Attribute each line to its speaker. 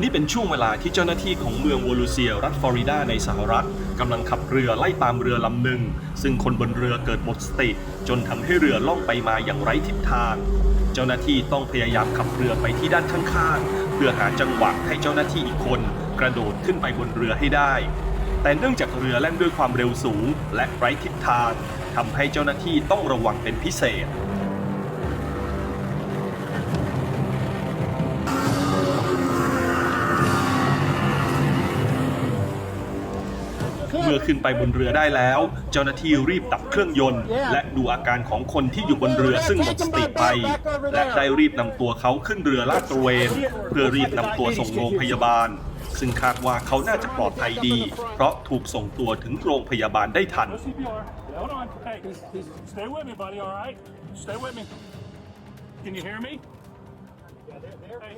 Speaker 1: นี่เป็นช่วงเวลาที่เจ้าหน้าที่ของเมืองวอลูเซีย รัฐฟลอริดาในสหรัฐกำลังขับเรือไล่ตามเรือลำหนึ่ง ซึ่งคนบนเรือเกิดหมดสติ จนทำให้เรือล่องไปมาอย่างไร้ทิศทาง เจ้าหน้าที่ต้องพยายามขับเรือไปที่ด้านข้างๆ เพื่อหาจังหวะให้เจ้าหน้าที่อีกคน กระโดดขึ้นไปบนเรือให้ได้ แต่เนื่องจากเรือแล่นด้วยความเร็วสูง และไร้ทิศทางทำให้เจ้าหน้าที่ต้องระวังเป็นพิเศษ เมื่อขึ้นไปบนเรือได้แล้ว เจ้าหน้าที่รีบดับเครื่องยนต์ และดูอาการของคนที่อยู่บนเรือซึ่งหมดสติไป และได้รีบนำตัวเขาขึ้นเรือลาดตระเวน เพื่อรีบนำตัวส่งโรงพยาบาล ซึ่งคาดว่าเขาน่าจะปลอดภัยดี เพราะถูกส่งตัวถึงโรงพยาบาลได้ทัน
Speaker 2: No CPR. Hold on. Hey, stay with me, buddy. All right. Stay with me. Can you hear me? Hey,